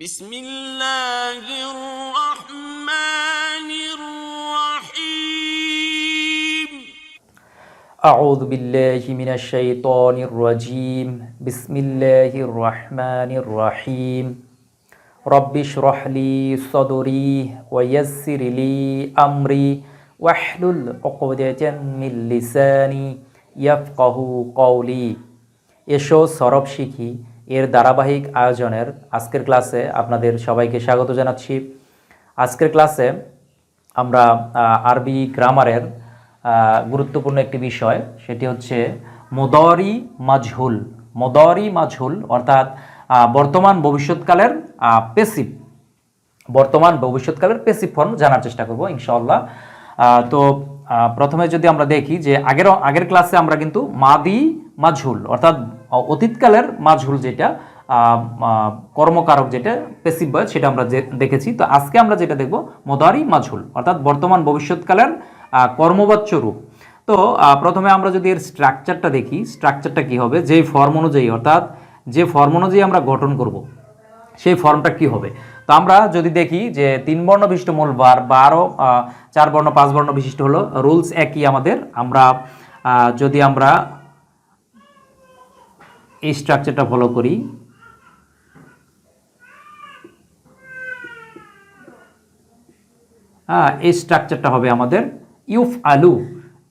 بسم الله الرحمن الرحيم أعوذ بالله من الشيطان الرجيم بسم الله الرحمن الرحيم رب اشرح لي صدري ويسر لي أمري واحلل عقدة من লিসানি ইয়াফকাহু কওলি এসো সরব শিখি এর ধারাবাহিক আয়োজনের আজকের ক্লাসে আপনাদের সবাইকে স্বাগত জানাচ্ছি। আজকের ক্লাসে আমরা আরবি গ্রামারের গুরুত্বপূর্ণ একটি বিষয় সেটি হচ্ছে মোদরি মাজহুল মোদরি মাজহুল অর্থাৎ বর্তমান ভবিষ্যৎকালের পেসিভ বর্তমান ভবিষ্যৎকালের পেসিভ ফর্ম জানার চেষ্টা করব ইনশাআল্লাহ। আহ, তো প্রথমে যদি আমরা দেখি যে আগের আগের ক্লাসে আমরা কিন্তু মাদি মাঝহুল অর্থাৎ অতীতকালের মাঝহুল যেটা কর্মকারক যেটা পেসিভ বয় সেটা আমরা যে- দেখেছি। তো আজকে আমরা যেটা দেখব, মোদারি মাঝহুল অর্থাৎ বর্তমান ভবিষ্যৎকালের কর্মবাচ্য রূপ। তো প্রথমে আমরা যদি এর স্ট্রাকচারটা দেখি স্ট্রাকচারটা কি হবে? যেই ফর্ম অনুযায়ী, অর্থাৎ যে ফর্ম অনুযায়ী আমরা গঠন করব, সেই ফর্মটা কি হবে? তো আমরা যদি দেখি যে তিন বর্ণ বিশিষ্ট মূল বার বা আরও চার বর্ণ, পাঁচ বর্ণ বিশিষ্ট হলো রুলস একই আমাদের। আমরা যদি আমরা এই স্ট্রাকচারটা ফলো করি। হ্যাঁ এই স্ট্রাকচারটা হবে আমাদের ইউফ আলু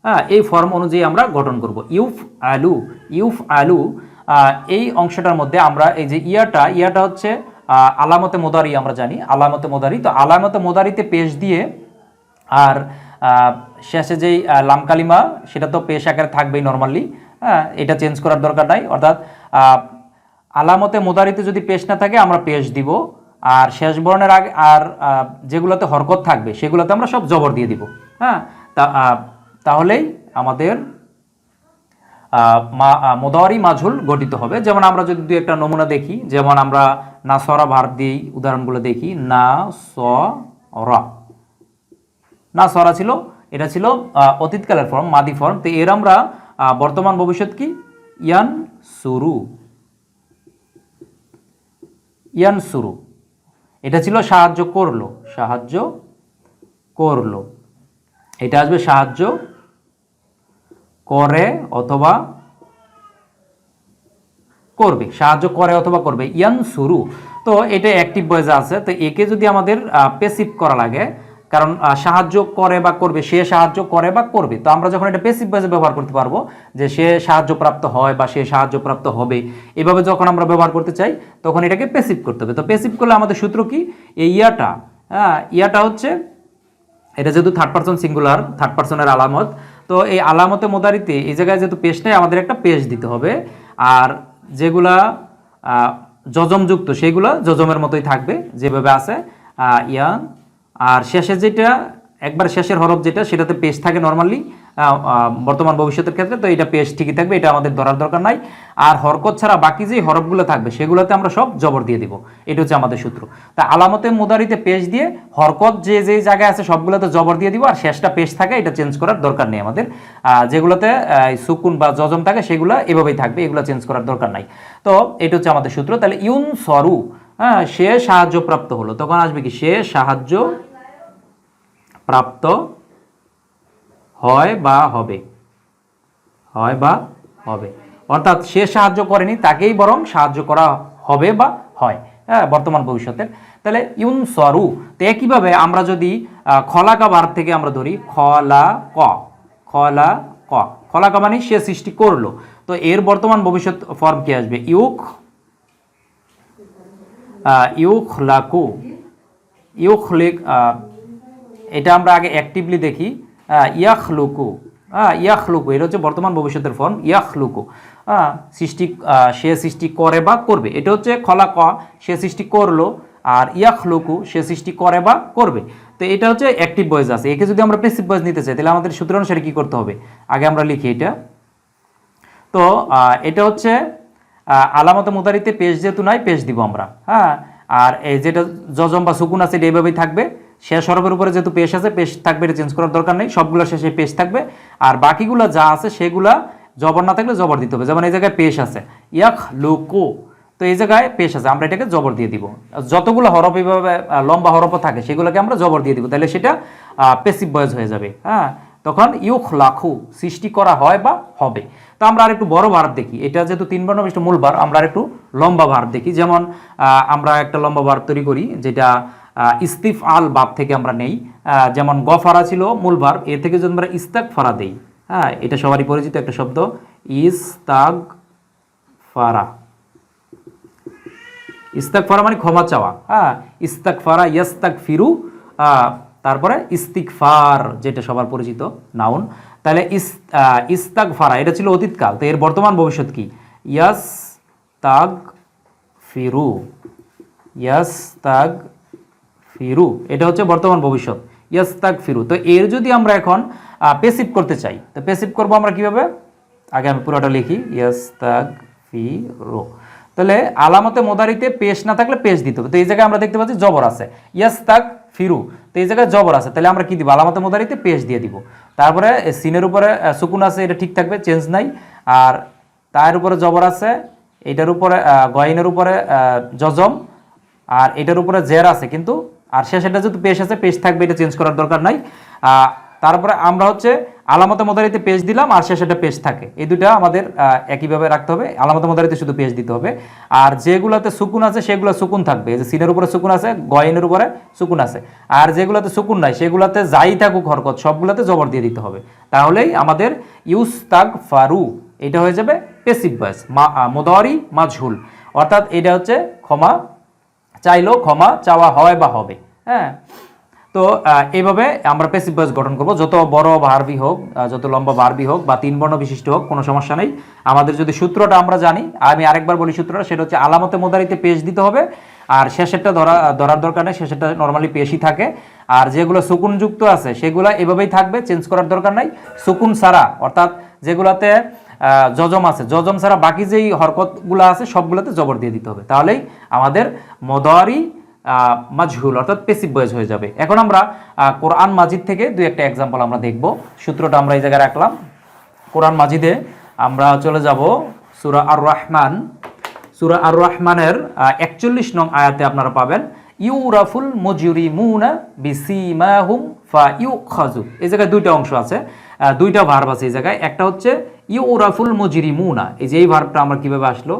হ্যাঁ এই ফর্ম অনুযায়ী আমরা গঠন করব। ইউফ আলু ইউফ আলু এই অংশটার মধ্যে আমরা এই যে ইয়াটা ইয়াটা হচ্ছে আলামতে মোদারি আমরা জানি আলামতে মোদারি। তো আলামতে মোদারিতে পেশ দিয়ে আর শেষে যেই আহ, লাম সেটা তো পেশ আকারে থাকবেই নর্মালি হ্যাঁ এটা চেঞ্জ করার দরকার নাই। অর্থাৎ আলামতে মোদারিতে যদি পেশ না থাকে আমরা পেশ দিব। আর শেষ বর্ণের আগে আর যেগুলোতে হরকত থাকবে সেগুলোতে আমরা সব জবর দিয়ে দিব। হ্যাঁ তাহলেই আমাদের আহ, মা মোদাওয়ারি মাঝুল গঠিত হবে। যেমন আমরা যদি দু একটা নমুনা দেখি যেমন আমরা না সরা ভার্ব দিয়েই উদাহরণগুলো দেখি না স রা না সরা ছিল এটা ছিল অতীতকালের ফর্ম মাদি ফর্ম তো এর আমরা বর্তমান ভবিষ্যৎ কি? ইয়ান সুরু। ইয়ান সুরু। এটা ছিল সাহায্য করল সাহায্য করল। এটা আসবে সাহায্য করে অথবা করবে, সাহায্য করে অথবা করবে। ইয়ান সুরু। তো এটা অ্যাক্টিভ ভয়েস আছে, তো একে যদি আমাদের পেসিভ করা লাগে কারণ সাহায্য করে বা করবে, সে সাহায্য করে বা করবে। তো আমরা যখন এটা পেসিভ ভয়েসে ব্যবহার করতে পারব, যে সে সাহায্যপ্রাপ্ত হয় বা সে সাহায্যপ্রাপ্ত হবে, এভাবে যখন আমরা ব্যবহার করতে চাই, তখন এটাকে পেসিভ করতে হবে। তো পেসিভ করলে আমাদের সূত্র কি? এই ইয়াটা হ্যাঁ ইয়াটা হচ্ছে, এটা যেহেতু থার্ড পার্সন সিঙ্গুলার থার্ড পার্সনের আলামত, তো এই আলামতে মোদারিতে এই জায়গায় যেহেতু পেশ নেই, আমাদের একটা পেশ দিতে হবে। আর যেগুলা যজমযুক্ত, সেগুলো যজমের মতোই থাকবে, যেভাবে আছে ইয়ান আর শেষে যেটা, একবার শেষের হরফ যেটা, সেটাতে পেশ থাকে নর্মালি বর্তমান ভবিষ্যতের ক্ষেত্রে, তো এটা পেশ ঠিকই থাকবে, এটা আমাদের ধরার দরকার নাই। আর হরকত ছাড়া বাকি যে হরফগুলো থাকবে, সেগুলোতে আমরা সব জবর দিয়ে দিব। এটা হচ্ছে আমাদের সূত্র। তা আলামতে মুদারিতে পেশ দিয়ে হরকত যে যে জায়গায় আছে, সবগুলোতে জবর দিয়ে দিব, আর শেষটা পেশ থাকে, এটা চেঞ্জ করার দরকার নেই আমাদের। যেগুলোতে সুকুন বা জজম থাকে, সেগুলো এভাবেই থাকবে, এগুলো চেঞ্জ করার দরকার নাই। তো এটা হচ্ছে আমাদের সূত্র। তাহলে ইউন সরু হ্যাঁ সে সাহায্যপ্রাপ্ত হলো। তখন আসবে কি? সে সাহায্য প্রাপ্ত হয় বা হবে। হয় বা হবে। অর্থাৎ সে সাহায্য করেনি, তাকেই বরং সাহায্য করা হবে বা হয়। হ্যাঁ বর্তমান ভবিষ্যতের। তাহলে ইউন সরু, তো একইভাবে আমরা যদি খলাকা বার থেকে আমরা ধরি, খলা ক খলা ক। খলাকা মানে সে সৃষ্টি করল। তো এর বর্তমান ভবিষ্যৎ ফর্ম কি আসবে? ইউক ইউখ লাকু ইউখলিক এটা আমরা আগে অ্যাক্টিভলি দেখি ইয়াখলুকু হ্যাঁ ইয়াখলুকু, এটা হচ্ছে বর্তমান ভবিষ্যতের ফর্ম ইয়াখলুকু হ্যাঁ সৃষ্টি সে সৃষ্টি করে বা করবে। এটা হচ্ছে খলা ক, সে সৃষ্টি করল, আর ইয়াখলুকু, সে সৃষ্টি করে বা করবে। তো এটা হচ্ছে অ্যাক্টিভ ভয়েস আছে। একে যদি আমরা পেসিভ ভয়েস নিতে চাই, তাহলে আমাদের সূত্র অনুসারে কী করতে হবে? আগে আমরা লিখি এটা। তো এটা হচ্ছে আলামতে মুদারিতে পেশ যেহেতু নাই, পেশ দিব আমরা। হ্যাঁ আর এই যেটা জজম বা সুকুন আছে, এটা এইভাবেই থাকবে। শেষ হরফের উপরে যেহেতু পেশ আছে, পেশ থাকবে, এটা চেঞ্জ করার দরকার নেই। সবগুলো শেষে পেশ থাকবে। আর বাকিগুলো যা আছে, সেগুলা জবর না থাকলে জবর দিতে হবে। যেমন এই জায়গায় পেশ আছে। ইয়াখ লুকু তো এই জায়গায় পেশ আছে। আমরা এটাকে জবর দিয়ে দিব। যতগুলো হরফ এইভাবে লম্বা হরফ থাকে, সেগুলোকে আমরা জবর দিয়ে দিব। তাহলে সেটা পেসিভ বয়েজ হয়ে যাবে। হ্যাঁ? তখন ইউখ লাখু সৃষ্টি করা হয় বা হবে। তো আমরা আর একটু বড় ভার্ব দেখি। এটা যেহেতু তিন বর্ণ বিশিষ্ট মূল ভার আমরা আর একটু লম্বা ভার্ব দেখি। যেমন আমরা একটা লম্বা ভার্ব তৈরি করি, যেটা ইস্তিফ আল বাপ থেকে আমরা নেই। যেমন গফারা ছিল, মূল ভার্ব, এ থেকে যদি আমরা ইস্তাক ফারা দেই হ্যাঁ এটা সবারই পরিচিত একটা শব্দ। ইস্তাক ফারা। ইস্তাক ফারা মানে ক্ষমা চাওয়া হ্যাঁ ইস্তাক ফারা, ইয়াস্তাক ফিরু তারপরে ইস্তিকফার যেটা সবার পরিচিত, নাউন। তাহলে ইস ইস্তাক ফারা, এটা ছিল অতীতকাল, তো এর বর্তমান ভবিষ্যৎ কি? ইয়াস তাগ ফিরু ইয়াস তাগ ফিরু এটা হচ্ছে বর্তমান ভবিষ্যৎ। ইয়াস তাগ ফিরু তো এর যদি আমরা এখন পেসিভ করতে চাই, তো পেসিভ করব আমরা কীভাবে? আগে আমি পুরোটা লিখি ইয়াস তাগ ফিরু তাহলে আলামতে মোদারিতে পেশ না থাকলে পেশ দিতে হবে, তো এই জায়গায় আমরা দেখতে পাচ্ছি জবর আছে। ইয়াস তাগ ফিরু তো এই জায়গায় জবর আছে, তাহলে আমরা কি দিব? আলামতে মোদারিতে পেশ দিয়ে দিব। তারপরে সিনের উপরে সুকুন আছে, এটা ঠিক থাকবে, চেঞ্জ নাই। আর তার উপরে জবর আছে, এটার উপরে গয়নের উপরে জজম আর এটার উপরে জের আছে, কিন্তু আর শেষেটা যেহেতু পেশ আছে, পেশ থাকবে, এটা চেঞ্জ করার দরকার নাই। তারপরে আমরা হচ্ছে আলামত মোদারিতে পেজ দিলাম, আর শেষেটা পেজ থাকে। এই দুটা আমাদের একইভাবে রাখতে হবে। আলামত মোদারিতে শুধু পেজ দিতে হবে। আর যেগুলোতে সুকুন আছে, সেগুলো সুকুন থাকবে। যে সিনের উপরে সুকুন আছে, গয়নের উপরে সুকুন আছে। আর যেগুলোতে সুকুন নাই, সেগুলোতে যাই থাকুক হরকত, সবগুলোতে জবর দিয়ে দিতে হবে। তাহলেই আমাদের ইউস তাক ফারু, এটা হয়ে যাবে পেসিভ ভয়েস মোদারি মাঝুল অর্থাৎ এটা হচ্ছে ক্ষমা চাইলেও ক্ষমা চাওয়া হয় বা হবে হ্যাঁ? তো এইভাবে আমরা প্যাসিভ ভয়েস গঠন করব। যত বড় ভার্বি হোক যত লম্বা ভার্বি হোক বা তিন বর্ণ বিশিষ্ট হোক, কোনো সমস্যা নেই। আমাদের যদি সূত্রটা আমরা জানি, আমি আরেকবার বলি সূত্রটা, সেটা হচ্ছে আলামতে মোদারিতে পেশ দিতে হবে। আর শেষেরটা ধরা, ধরার দরকার নেই, শেষেরটা নর্মালি পেশই থাকে। আর যেগুলো সুকুনযুক্ত আছে, সেগুলো এভাবেই থাকবে চেঞ্জ করার দরকার নাই। সুকুন সারা অর্থাৎ যেগুলোতে জজম আছে। জজম ছাড়া বাকি যেই হরকতগুলো আছে সবগুলোতে জবর দিয়ে দিতে হবে। তাহলেই আমাদের মদারি আহ, মাজহুল অর্থাৎ পেসিভ বয়েজ হয়ে যাবে। এখন আমরা কোরআন মাজিদ থেকে দুই একটা এক্সাম্পল আমরা দেখব। সূত্রটা আমরা এই জায়গায় রাখলাম। কোরআন মাজিদে আমরা চলে যাব সুরা আর রহমান সুরা আর রহমানের একচল্লিশ নং আয়াতে আপনারা পাবেন ইউরাফুল মজুরি মুনা বিসিমাহুম ফা ইউ খাজু এই জায়গায় দুইটা অংশ আছে। দুইটা ভার্ব আছে এই জায়গায়। একটা হচ্ছে ইউরাফুল মজুরি মুনা এই যে এই ভার্বটা আমরা কীভাবে আসলো?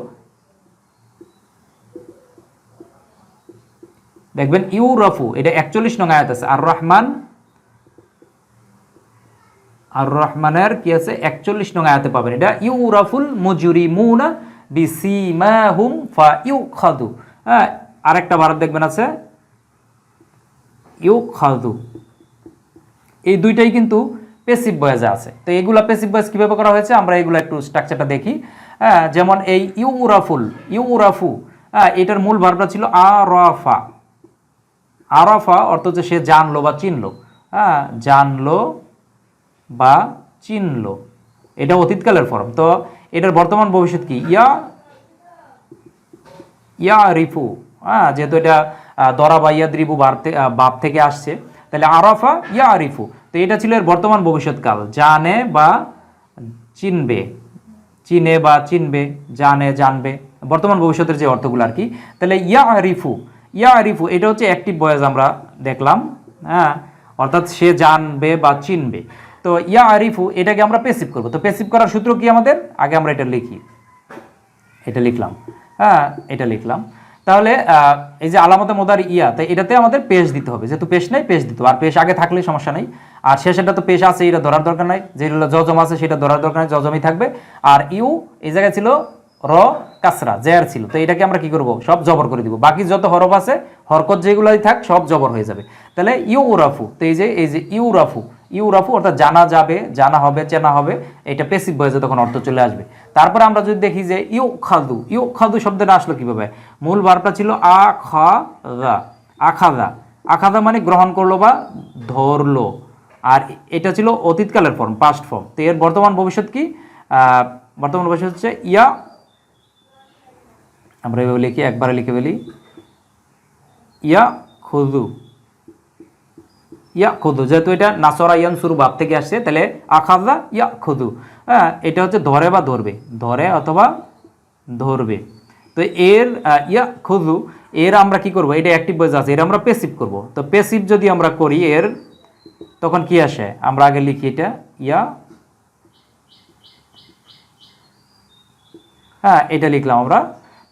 দেখবেন ইউরাফু, এটা একচল্লিশ নং আয়াত আছে। আর রহমান আর রহমানের কি আছে? একচল্লিশ নং আয়াতে পাবেন এটা। ইউরাফুল মজুরি মুনা বিসিমাহুম ফা ইউ খাদু হ্যাঁ আরেকটা ভারত দেখবেন আছে। ইউ খাদু এই দুইটাই কিন্তু পেসিভ বয়েজে আছে। তো এগুলা পেসিভ বয়েজ কীভাবে করা হয়েছে? আমরা এগুলো একটু স্ট্রাকচারটা দেখি। হ্যাঁ যেমন এই ইউরাফুল, ইউরাফু হ্যাঁ এটার মূল ভার্বটা ছিল আরাফা। আরাফা অর্থ হচ্ছে সে জানলো বা চিনলো। হ্যাঁ জানলো বা চিনলো। এটা অতীতকালের ফর্ম তো এটার বর্তমান ভবিষ্যৎ কি? ইয়া ইয়া রিফু হ্যাঁ যেহেতু এটা দরা বা ইয়াদ্রিবু বাপ থেকে আসছে। তাহলে আরাফা ইয়া আরিফু তো এটা ছিল এর বর্তমান ভবিষ্যৎকাল। জানে বা চিনবে। চিনে বা চিনবে, জানে, জানবে। বর্তমান ভবিষ্যতের যে অর্থগুলো আর কি। তাহলে ইয়া আরিফু ইয়া আরিফু এটা হচ্ছে অ্যাক্টিভ বয়েজ আমরা দেখলাম হ্যাঁ? অর্থাৎ সে জানবে বা চিনবে। তো ইয়া আরিফু এটাকে আমরা পেসিভ করব। তো পেসিভ করার সূত্র কি আমাদের? আগে আমরা এটা লিখি। এটা লিখলাম। হ্যাঁ এটা লিখলাম। তাহলে এই যে আলামতে মোদার ইয়া তাই এটাতে আমাদের পেশ দিতে হবে। যেহেতু পেশ নেই, পেশ দিতে আর পেশ আগে থাকলে সমস্যা নেই। আর শেষেরটা তো পেশ আছে, এটা ধরার দরকার নাই। যেগুলো জজম আছে, সেটা ধরার দরকার নেই, জজমই থাকবে। আর ইউ, এই জায়গায় ছিল র, কাসরা, জেয়ার ছিল। তো এটাকে আমরা কি করব? সব জবর করে দিব। বাকি যত হরফ আছে, হরকত যেগুলোই থাক, সব জবর হয়ে যাবে। তাহলে ইউ রাফু তো এই যে এই যে ইউ রাফু ইউ রাফু অর্থাৎ জানা যাবে, জানা হবে, চেনা হবে, এটা পেসিভ বয়েজে তখন অর্থ চলে আসবে। তারপরে আমরা যদি দেখি যে ইউ খাদু ইউ খাদু শব্দটা আসলো কীভাবে? মূল ভার্বটা ছিল আ, খা আখাদা। আখাদা মানে গ্রহণ করল বা ধরলো। আর এটা ছিল অতীতকালের ফর্ম পাস্ট ফর্ম তো এর বর্তমান ভবিষ্যৎ কি? বর্তমান ভবিষ্যৎ হচ্ছে ইয়া। আমরা এভাবে লিখি, একবারে লিখে ফেলি। ইয়া খুদু। ইয়া খুদু যেহেতু এটা নাসরা ইয়ান শুরু ভাব থেকে আসছে, তাহলে আখাজা ইয়া খুদু হ্যাঁ এটা হচ্ছে ধরে বা ধরবে। ধরে অথবা ধরবে। তো এর ইয়া খুদু এর আমরা কি করব? এটা অ্যাক্টিভ ভয়েস আছে, এর আমরা পেসিভ করব। তো পেসিভ যদি আমরা করি, এর তখন কি আসে? আমরা আগে লিখি এটা, ইয়া হ্যাঁ এটা লিখলাম আমরা।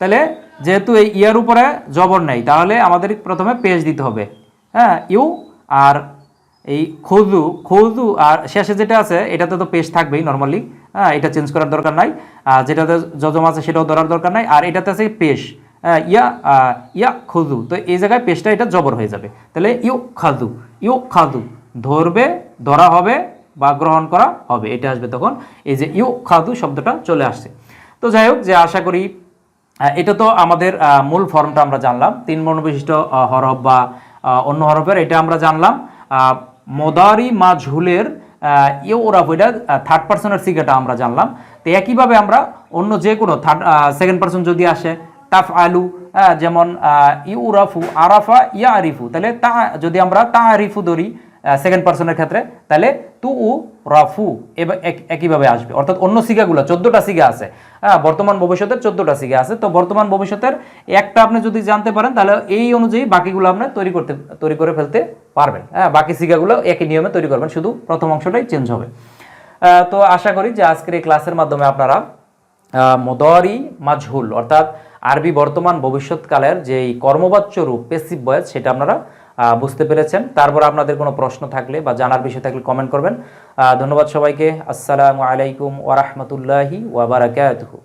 তাহলে যেহেতু এই ইয়ার উপরে জবর নেই, তাহলে আমাদের প্রথমে পেজ দিতে হবে। হ্যাঁ ইউ আর এই খোদু খোদু আর শেষে যেটা আছে এটাতে তো পেজ থাকবেই নর্মালি হ্যাঁ এটা চেঞ্জ করার দরকার নাই। আর যেটাতে যজম আছে সেটাও ধরার দরকার নাই। আর এটাতে আছে পেশ হ্যাঁ, ইয়া ইয়া খুদু তো এই জায়গায় পেশটা এটা জবর হয়ে যাবে। তাহলে ইউ খাদু ইউ খাদু ধরবে ধরা হবে বা গ্রহণ করা হবে এটা আসবে তখন। এই যে ইউ খাদু শব্দটা চলে আসছে। তো যাই হোক যে আশা করি এটা তো আমাদের মূল ফর্মটা আমরা জানলাম। তিন বর্ণ বিশিষ্ট হরফ বা অন্য হরফের এটা আমরা জানলাম। মদারি মাঝহুলের ইউ ওরাফ এটা থার্ড পার্সনের সিগাটা আমরা জানলাম। তো একইভাবে আমরা অন্য যে কোনো থার্ড সেকেন্ড পার্সন যদি আসে তাফ আলু যেমন ইউরাফু, আরাফা ইয়া আরিফু তাহলে তা, যদি আমরা তা আরিফু ধরি সেকেন্ড পার্সনের ক্ষেত্রে, তাহলে তু, উ রাফু এবার এক- একইভাবে আসবে। অর্থাৎ অন্য সিগাগুলো চোদ্দোটা সিগা আছে। হ্যাঁ বর্তমান ভবিষ্যতের চোদ্দোটা সিগা আছে। তো বর্তমান ভবিষ্যতের একটা আপনি যদি জানতে পারেন, তাহলে এই অনুযায়ী বাকিগুলো আপনি তৈরি করতে, তৈরি করে ফেলতে পারবেন। হ্যাঁ বাকি সিগাগুলো একই নিয়মে তৈরি করবেন। শুধু প্রথম অংশটাই চেঞ্জ হবে। তো আশা করি যে আজকের এই ক্লাসের মাধ্যমে আপনারা মদরি মাঝহুল অর্থাৎ আরবি বর্তমান ভবিষ্যৎকালের যে এই কর্মবাচ্য রূপ পেসিভ বয়েস সেটা আপনারা বুঝতে পেরেছেন। তারপর আপনাদের কোনো প্রশ্ন থাকলে বা জানার বিষয় থাকলে কমেন্ট করবেন। ধন্যবাদ সবাইকে। আসসালামু আলাইকুম ওরহমতুল্লাহি ওয়াবারাকাতুহু